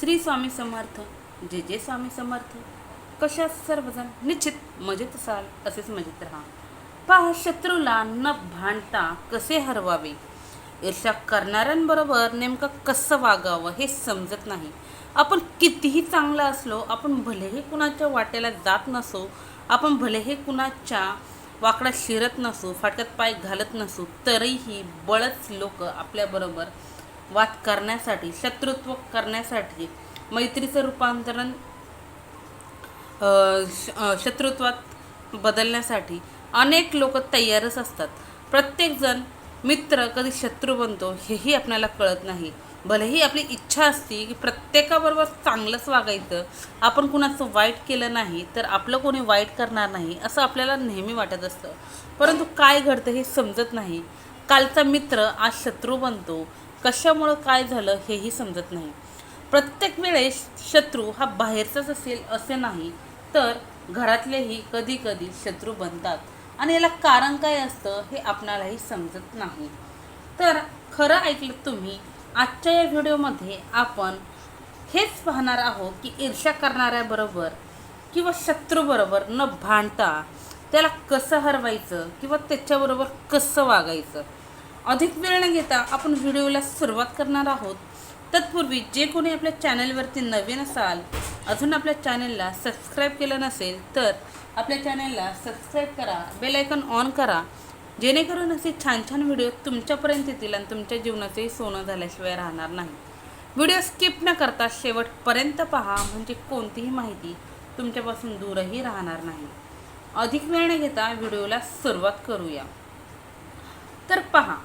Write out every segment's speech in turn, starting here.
श्री स्वामी समर्थ जे जे स्वामी समर्थ. कशा सर्वजण? निश्चित मजेत असाल असेच मजेत राहा. पहा शत्रूला न भांडता कसे हरवावे? ईर्षा करणाऱ्यांबरोबर नेमकं कसं वागावं हे समजत नाही. आपण कितीही चांगलं असलो आपण भलेही कुणाच्या वाटेला जात नसो आपण भलेही कुणाच्या वाकड्यात शिरत नसू फाटक्यात पाय घालत नसू तरीही बळच लोक आपल्याबरोबर वाद करण्यासाठी शत्रुत्व करण्यासाठी मैत्रीचं रूपांतरण श- शत्रुत्वात बदलण्यासाठी अनेक लोक तयारच असतात. प्रत्येकजण मित्र कधी शत्रू बनतो हेही आपल्याला कळत नाही. भलेही आपली इच्छा असते की प्रत्येकाबरोबर चांगलंच वागायचं आपण कुणाचं वाईट केलं नाही तर आपलं कोणी वाईट करणार नाही असं आपल्याला नेहमी वाटत असतं. परंतु काय घडतं हे समजत नाही. कालचा मित्र आज शत्रू बनतो कशामुळं काय झालं हेही समजत नाही. प्रत्येक वेळेस शत्रू हा बाहेरचाच असेल असे नाही. तर घरातलेही कधी कधी शत्रू बनतात. आणि याला कारण काय असतं हे आपणालाही समजत नाही. तर खरं ऐकलं तुम्ही आजच्या या व्हिडिओमध्ये आपण हेच पाहणार आहोत की ईर्ष्या करणाऱ्याबरोबर किंवा शत्रूबरोबर न भांडता त्याला कसं हरवायचं किंवा त्याच्याबरोबर कसं वागायचं? अधिक वेळ न घेता आपण व्हिडिओला सुरुवात करणार आहोत. तत्पूर्वी जे कोणी आपल्या चॅनलवरती नवीन असाल अजून आपल्या चॅनलला सबस्क्राईब केलं नसेल तर आपल्या चॅनलला सबस्क्राईब करा बेल आयकॉन ऑन करा. जेणेकरून असे छान छान व्हिडिओ तुमच्यापर्यंत येतील आणि तुमच्या जीवनाचंही सोनं झाल्याशिवाय राहणार नाही. व्हिडिओ स्किप न करता शेवटपर्यंत पहा म्हणजे कोणतीही माहिती तुमच्यापासून दूरही राहणार नाही. अधिक वेळ न घेता व्हिडिओला सुरुवात करूया. तर पहा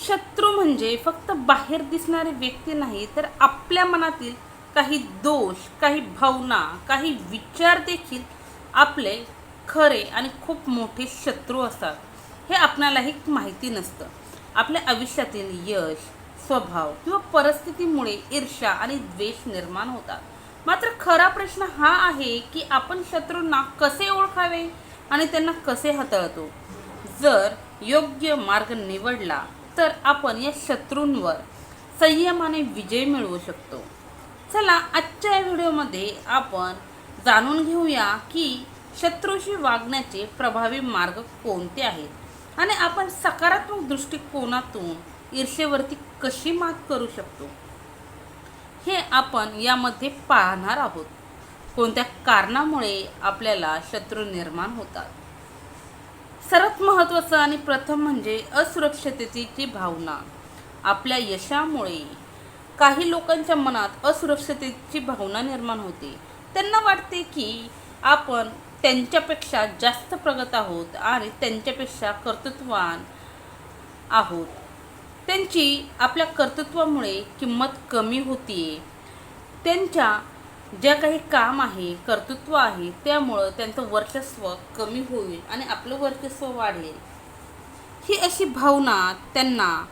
शत्रू म्हणजे फक्त बाहेर दिसणारी व्यक्ती नाही तर आपल्या मनातील काही दोष काही भावना काही विचार देखील आपले खरे आणि खूप मोठे शत्रू असतात. हे आपणालाही माहिती नसतं. आपल्या आयुष्यातील यश स्वभाव किंवा परिस्थितीमुळे ईर्ष्या आणि द्वेष निर्माण होतात. मात्र खरा प्रश्न हा आहे की आपण शत्रूंना कसे ओळखावे आणि त्यांना कसे हाताळतो? जर योग्य मार्ग निवडला तर आपण या शत्रूंवर संयमाने विजय मिळवू शकतो. चला आजच्या या व्हिडिओमध्ये आपण जाणून घेऊया की शत्रूशी वागण्याचे प्रभावी मार्ग कोणते आहेत आणि आपण सकारात्मक दृष्टिकोनातून ईर्षेवरती कशी मात करू शकतो? हे आपण यामध्ये पाहणार आहोत. कोणत्या कारणामुळे आपल्याला शत्रू निर्माण होतात? सर्वात महत्त्वाचं आणि प्रथम म्हणजे असुरक्षिततेची भावना. आपल्या यशामुळे काही लोकांच्या मनात असुरक्षिततेची भावना निर्माण होते. त्यांना वाटते की आपण त्यांच्यापेक्षा जास्त प्रगत आहोत आणि त्यांच्यापेक्षा कर्तृत्वान आहोत. त्यांची आपल्या कर्तृत्वामुळे किंमत कमी होतीये. त्यांच्या ज्या काही काम आहे कर्तृत्व आहे त्यामुळं त्यांचं वर्चस्व कमी होईल आणि आपलं वर्चस्व वाढेल. ही अशी भावना त्यांना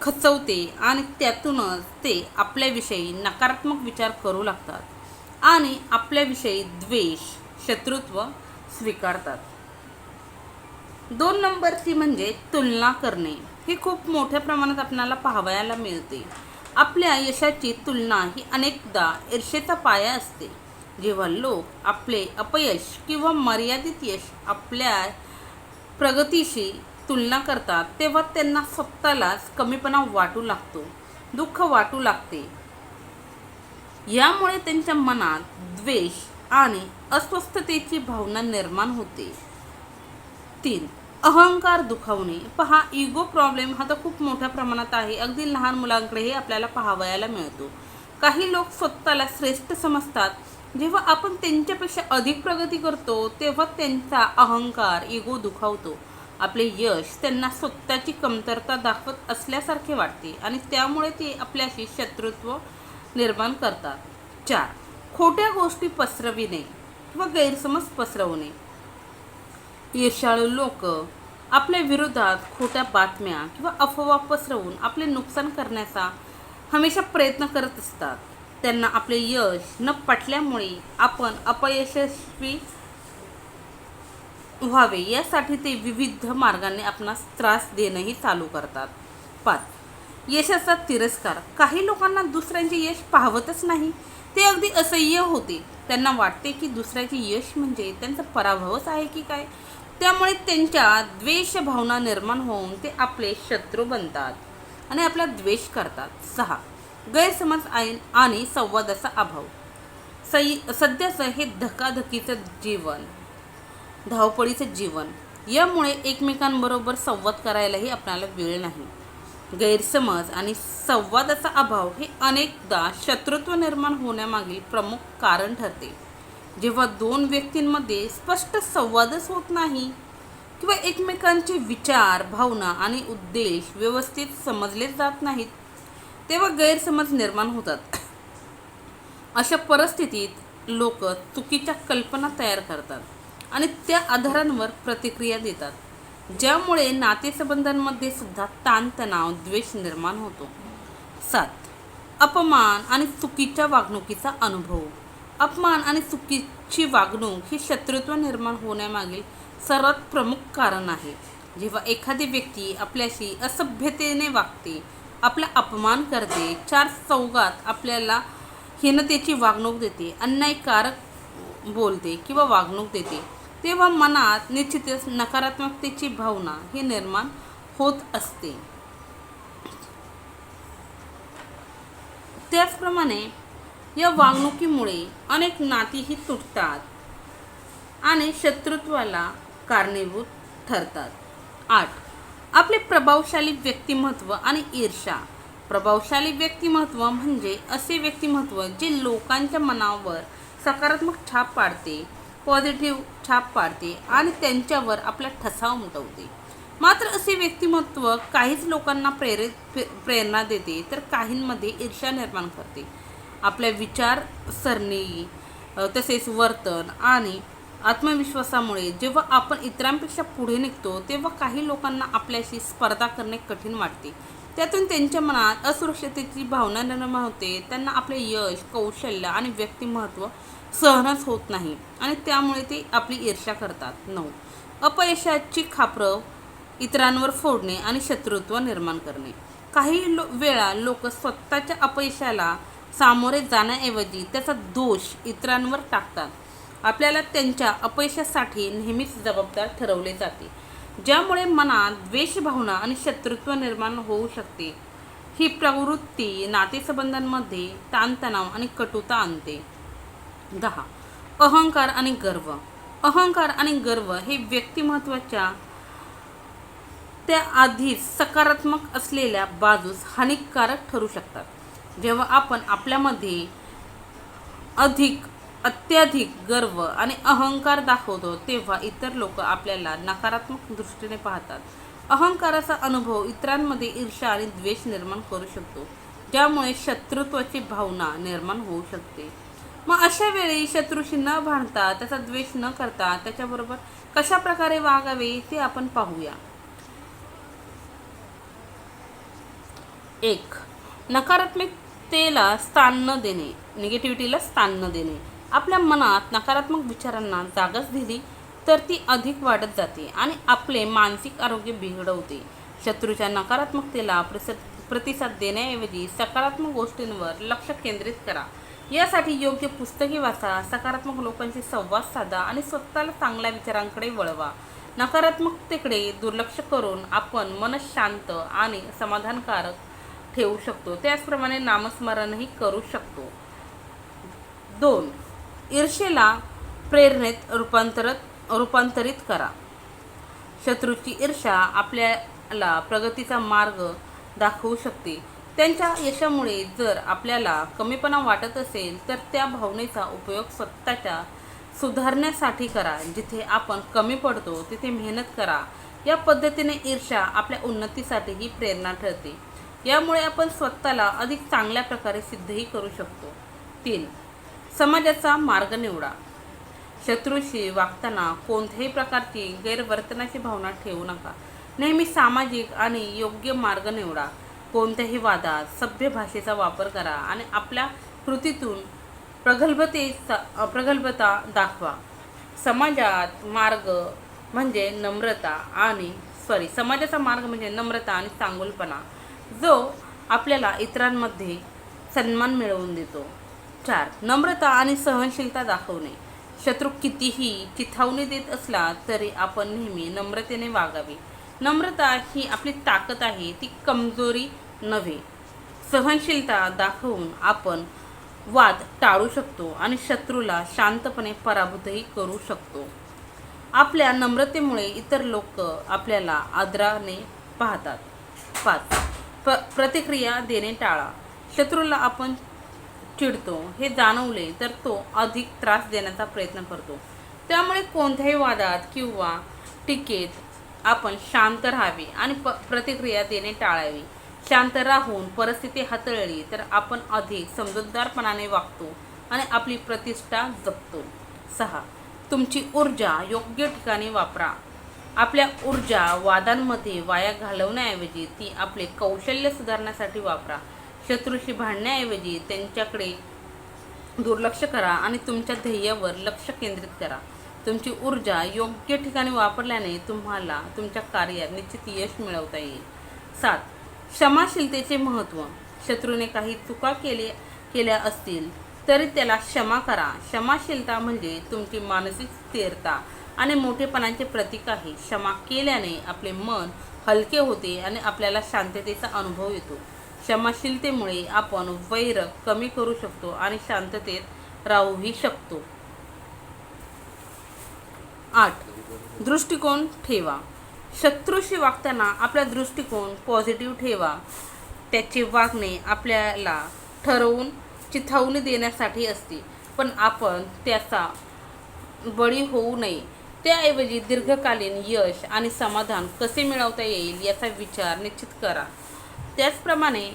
खचवते आणि त्यातूनच ते आपल्याविषयी नकारात्मक विचार करू लागतात आणि आपल्याविषयी द्वेष शत्रुत्व स्वीकारतात. दोन नंबरची म्हणजे तुलना करणे. हे खूप मोठ्या प्रमाणात आपल्याला पाहावयाला मिळते. आपल्या यशाची तुलना ही अनेकदा ईर्षेचा पाया असते. जेव्हा लोक आपले अपयश किंवा मर्यादित यश आपल्या प्रगतीशी तुलना करतात तेव्हा त्यांना स्वतःलाच कमीपणा वाटू लागतो दुःख वाटू लागते. यामुळे त्यांच्या मनात द्वेष आणि अस्वस्थतेची भावना निर्माण होते. तीन अहंकार दुखावणे पहा इगो प्रॉब्लेम हा तर खूप मोठ्या प्रमाणात आहे. अगदी लहान मुलांकडेही आपल्याला पाहावयाला मिळतो. काही लोक स्वतःला श्रेष्ठ समजतात. जेव्हा आपण त्यांच्यापेक्षा अधिक प्रगती करतो तेव्हा त्यांचा अहंकार इगो दुखावतो. आपले यश त्यांना स्वतःची कमतरता दाखवत असल्यासारखे वाटते आणि त्यामुळे ते आपल्याशी शत्रुत्व निर्माण करतात. चार खोट्या गोष्टी पसरविणे व गैरसमज पसरवणे. ईर्षाळू लोक आपल्या विरोधात खोट्या बातम्या किंवा अफवा पसरवून आपले नुकसान करण्याचा हमेशा प्रयत्न करत असतात. त्यांना आपले यश न पटल्यामुळे आपण अपयशस्वी व्हावे यासाठी ते विविध मार्गाने आपणास त्रास देणंही चालू करतात. पाच यशाचा तिरस्कार. काही लोकांना दुसऱ्यांचे यश पाहवतच नाही. ते अगदी असह्य होते. त्यांना वाटते की दुसऱ्याचे यश म्हणजे त्यांचा पराभवच आहे की काय? त्यामुळे त्यांच्या द्वेष भावना निर्माण होऊन ते आपले शत्रू बनतात आणि आपला द्वेष करतात. सहा. गैरसमज आईन आणि संवादाचा अभाव. सई सध्याचं हे धकाधकीचं जीवन धावपळीचं जीवन. यामुळे एकमेकांबरोबर संवाद करायलाही आपल्याला वेळ नाही. गैरसमज आणि संवादाचा अभाव हे अनेकदा शत्रुत्व निर्माण होण्यामागील प्रमुख कारण ठरते. जेव्हा दोन व्यक्तींमध्ये स्पष्ट संवादच होत नाही किंवा एकमेकांचे विचार भावना आणि उद्देश व्यवस्थित समजले जात नाहीत तेव्हा गैरसमज निर्माण होतात. अशा परिस्थितीत लोक चुकीच्या कल्पना तयार करतात आणि त्या आधारांवर प्रतिक्रिया देतात ज्यामुळे नातेसंबंधांमध्ये सुद्धा ताणतणाव द्वेष निर्माण होतो. सात अपमान आणि चुकीच्या वागणुकीचा अनुभव. अपमान आणि चुकीची वागणूक ही शत्रुत्व निर्माण होण्यामागील सर्वात प्रमुख कारण आहे. जेव्हा एखादी व्यक्ती आपल्याशी असभ्यतेने वागते आपला अपमान करते चार चौघात आपल्याला हीनतेची वागणूक देते अन्यायकारक बोलते किंवा वागणूक देते तेव्हा मनात निश्चितच नकारात्मकतेची भावना ही निर्माण होत असते. त्याचप्रमाणे या वागणुकीमुळे अनेक नातीही तुटतात आणि शत्रुत्वाला कारणीभूत ठरतात. आठ. आपले प्रभावशाली व्यक्तिमत्व आणि ईर्षा प्रभावशाली व्यक्तिमत्व म्हणजे असे व्यक्तिमत्व जे लोकांच्या मनावर सकारात्मक छाप पाडते पॉझिटिव्ह छाप पाडते आणि त्यांच्यावर आपला ठसा उमटवते. मात्र असे व्यक्तिमत्व काहीच लोकांना प्रेरित प्रेरणा देते तर काहींमध्ये ईर्ष्या निर्माण करते. आपल्या विचारसरणी सरणी तसेच वर्तन आणि आत्मविश्वासामुळे जेव्हा आपण इतरांपेक्षा पुढे निघतो तेव्हा काही लोकांना आपल्याशी स्पर्धा करणे कठीण वाटते. त्यातून त्यांच्या मनात असुरक्षिततेची भावना निर्माण होते. त्यांना आपले यश कौशल्य आणि व्यक्तिमत्व सहनच होत नाही आणि त्यामुळे ते आपली ईर्ष्या करतात. नऊ. अपयशाची खापरं इतरांवर फोडणे आणि शत्रुत्व निर्माण करणे. काही लो वेळा लोक स्वतःच्या अपयशाला सामोरे जाण्याऐवजी त्याचा दोष इतरांवर टाकतात. आपल्याला त्यांच्या अपयशासाठी नेहमीच जबाबदार ठरवले जाते. ज्यामुळे मनात द्वेषभावना आणि शत्रुत्व निर्माण होऊ शकते. ही प्रवृत्ती नातेसंबंधांमध्ये ताणतणाव आणि कटुता आणते. दहा. अहंकार आणि गर्व. अहंकार आणि गर्व हे व्यक्तिमत्वाच्या त्या आधीच सकारात्मक असलेल्या बाजूस हानिकारक ठरू शकतात. जेव्हा आपण आपल्यामध्ये अधिक अत्याधिक गर्व आणि अहंकार दाखवतो तेव्हा इतर लोक आपल्याला नकारात्मक दृष्टीने पाहतात. अहंकाराचा अनुभव इतरांमध्ये ईर्ष्या आणि द्वेष निर्माण करू शकतो ज्यामुळे शत्रुत्वाची भावना निर्माण होऊ शकते. मग अशा वेळी शत्रूशी न भांडता त्याचा द्वेष न करता त्याच्याबरोबर कशा प्रकारे वागावे ते आपण पाहूया. एक नकारात्मक नकारात्मकतेला स्थान न देणे निगेटिव्हिटीला स्थान न देणे. आपल्या मनात नकारात्मक विचारांना जागाच दिली तर ती अधिक वाढत जाते आणि आपले मानसिक आरोग्य बिघडवते. शत्रूच्या नकारात्मकतेला प्रस- प्रतिसाद देण्याऐवजी सकारात्मक गोष्टींवर लक्ष केंद्रित करा. यासाठी योग्य पुस्तके वाचा सकारात्मक लोकांशी संवाद साधा आणि स्वतःला चांगल्या विचारांकडे वळवा. नकारात्मकतेकडे दुर्लक्ष करून आपण मन शांत आणि समाधानकारक ठेवू शकतो. त्याचप्रमाणे नामस्मरणही करू शकतो. दोन ईर्षेला प्रेरणेत रूपांतरत रूपांतरित करा. शत्रूची ईर्षा आपल्याला प्रगतीचा मार्ग दाखवू शकते. त्यांच्या यशामुळे जर आपल्याला कमीपणा वाटत असेल तर त्या भावनेचा उपयोग स्वतःच्या सुधारण्यासाठी करा. जिथे आपण कमी पडतो तिथे मेहनत करा. या पद्धतीने ईर्षा आपल्या उन्नतीसाठीही प्रेरणा ठरते. यामुळे आपण स्वतःला अधिक चांगल्या प्रकारे सिद्धही करू शकतो. तीन समाजाचा मार्ग निवडा. शत्रूशी वागताना कोणत्याही प्रकारची गैरवर्तनाची भावना ठेवू नका. नेहमी सामाजिक आणि योग्य मार्ग निवडा. कोणत्याही वादात सभ्य भाषेचा वापर करा आणि आपल्या कृतीतून प्रगल्भतेचा प्रगल्भता दाखवा. समाजात मार्ग म्हणजे नम्रता आणि सॉरी समाजाचा मार्ग म्हणजे नम्रता आणि चांगुलपणा. जो आपल्याला इतरांमध्ये सन्मान मिळवून देतो. चार नम्रता आणि सहनशीलता दाखवणे. शत्रू कितीही चिथावणी देत असला तरी आपण नेहमी नम्रतेने वागावे. नम्रता ही आपली ताकद आहे ती कमजोरी नव्हे. सहनशीलता दाखवून आपण वाद टाळू शकतो आणि शत्रूला शांतपणे पराभूतही करू शकतो. आपल्या नम्रतेमुळे इतर लोक आपल्याला आदराने पाहतात. पाच प प्रतिक्रिया देणे टाळा. शत्रूला आपण चिडतो हे जाणवले तर तो अधिक त्रास देण्याचा प्रयत्न करतो. त्यामुळे कोणत्याही वादात किंवा टीकेत आपण शांत राहावे आणि प प्रतिक्रिया देणे टाळावी. शांत राहून परिस्थिती हाताळली तर आपण अधिक समजूतदारपणाने वागतो आणि आपली प्रतिष्ठा जपतो. सहा. तुमची ऊर्जा योग्य ठिकाणी वापरा. आपल्या ऊर्जा वादांमध्ये वाया घालवण्याऐवजी ती आपले कौशल्य सुधारण्यासाठी वापरा. शत्रूशी भांडण्याऐवजी त्यांच्याकडे दुर्लक्ष करा आणि तुमच्या ध्येयावर लक्ष केंद्रित करा. तुमची ऊर्जा योग्य ठिकाणी वापरल्याने तुम्हाला तुमच्या कार्यात निश्चित यश मिळवता येईल. सात. क्षमाशीलतेचे महत्त्व. शत्रूने काही चुका केले केल्या असतील तरी त्याला क्षमा करा. क्षमाशीलता म्हणजे तुमची मानसिक स्थिरता. आणि मोठेपणाचे प्रतीक आहे. क्षमा केल्याने आपले मन हलके होते आणि आपल्याला शांततेचा अनुभव येतो. क्षमाशीलतेमुळे आपण वैर कमी करू शकतो आणि शांततेत राहूही शकतो. आठ. दृष्टिकोन ठेवा. शत्रूशी वागताना आपला दृष्टिकोन पॉझिटिव्ह ठेवा. त्याचे वागणे आपल्याला ठरवून चिथावणी देण्यासाठी असते. पण आपण त्याचा बळी होऊ नये. त्याऐवजी दीर्घकालीन यश आणि समाधान कसे मिळवता येईल याचा विचार निश्चित करा. त्याचप्रमाणे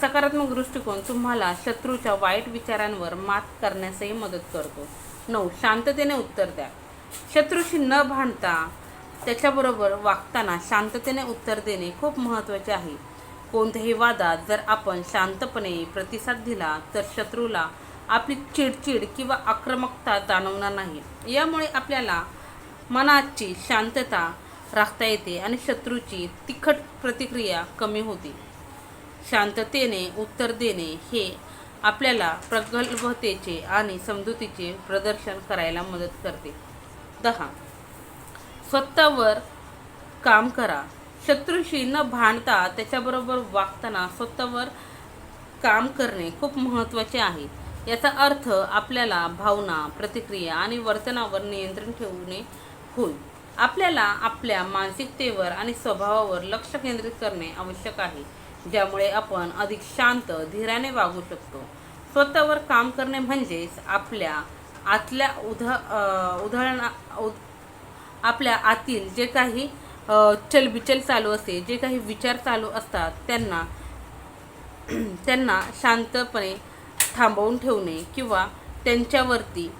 सकारात्मक दृष्टिकोन तुम्हाला शत्रूच्या वाईट विचारांवर मात करण्यासही मदत करतो. नऊ शांततेने उत्तर द्या. शत्रूशी न भांडता त्याच्याबरोबर वागताना शांततेने उत्तर देणे खूप महत्त्वाचे आहे. कोणत्याही वादात जर आपण शांतपणे प्रतिसाद दिला तर शत्रूला आपली चिडचिड किंवा आक्रमकता जाणवणार नाही. यामुळे आपल्याला मनाची शांतता राखता येते आणि शत्रूची तिखट प्रतिक्रिया कमी होते. शांततेने उत्तर देणे हे आपल्याला प्रगल्भतेचे आणि समजुतीचे प्रदर्शन करायला मदत करते. दहा. स्वतःवर काम करा. शत्रूशी न भांडता त्याच्याबरोबर वागताना स्वतःवर काम करणे खूप महत्त्वाचे आहे. याचा अर्थ आपल्याला भावना प्रतिक्रिया आणि वर्तनावर नियंत्रण ठेवणे होय. आपल्याला आपल्या मानसिकतेवर आणि स्वभावावर लक्ष केंद्रित करणे आवश्यक आहे ज्यामुळे आपण अधिक शांत धीराने वागू शकतो. स्वतःवर काम करणे म्हणजेच आपल्या आतल्या उध अ, उद आपल्या आतील जे काही चलबिचल चालू असते जे काही विचार चालू असतात त्यांना त्यांना शांतपणे थांबवून ठेवणे किंवा त्यांच्यावरती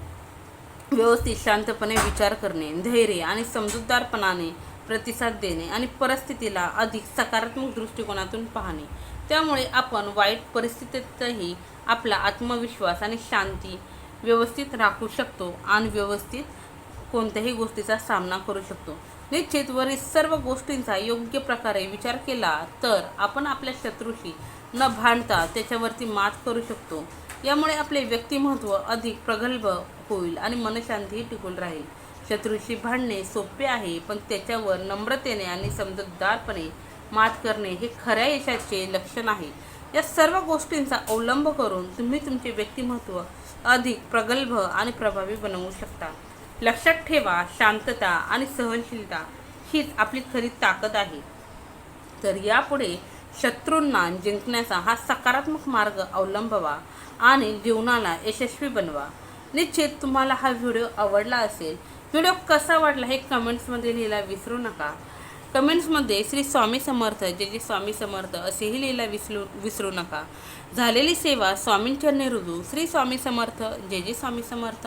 व्यवस्थित शांतपणे विचार करणे धैर्य आणि समजूतदारपणाने प्रतिसाद देणे आणि परिस्थितीला अधिक सकारात्मक दृष्टिकोनातून पाहणे. त्यामुळे आपण वाईट परिस्थितीतही आपला आत्मविश्वास आणि शांती व्यवस्थित राखू शकतो आणि व्यवस्थित कोणत्याही गोष्टीचा सामना करू शकतो. निश्चित वरील सर्व गोष्टींचा योग्य प्रकारे विचार केला तर आपण आपल्या शत्रूशी न भांडता त्याच्यावरती मात करू शकतो. यामुळे आपले व्यक्तिमत्व अधिक प्रगल्भ होईल आणि मनशांतीही टिकून राहील. शत्रूशी भांडणे सोपे आहे पण त्याच्यावर नम्रतेने आणि समजूतदारपणे मात करणे हे खऱ्या यशाचे लक्षण आहे. या सर्व गोष्टींचा अवलंब करून तुम्ही तुमचे व्यक्तिमत्व अधिक प्रगल्भ आणि प्रभावी बनवू शकता. लक्षात ठेवा शांतता आणि सहनशीलता हीच आपली खरी ताकद आहे. तर यापुढे शत्रूंना जिंकण्याचा हा सकारात्मक मार्ग अवलंबवा आणि जीवनाला यशस्वी बनवा. निश्चित तुम्हाला हा व्हिडिओ आवडला असेल व्हिडिओ कसा वाटला हे कमेंट्समध्ये लिहायला विसरू नका. कमेंट्समध्ये श्री स्वामी समर्थ जे जे स्वामी समर्थ असेही लिहायला विसरू विसरू नका. झालेली सेवा स्वामींच्या रुजू श्री स्वामी समर्थ जे जे स्वामी समर्थ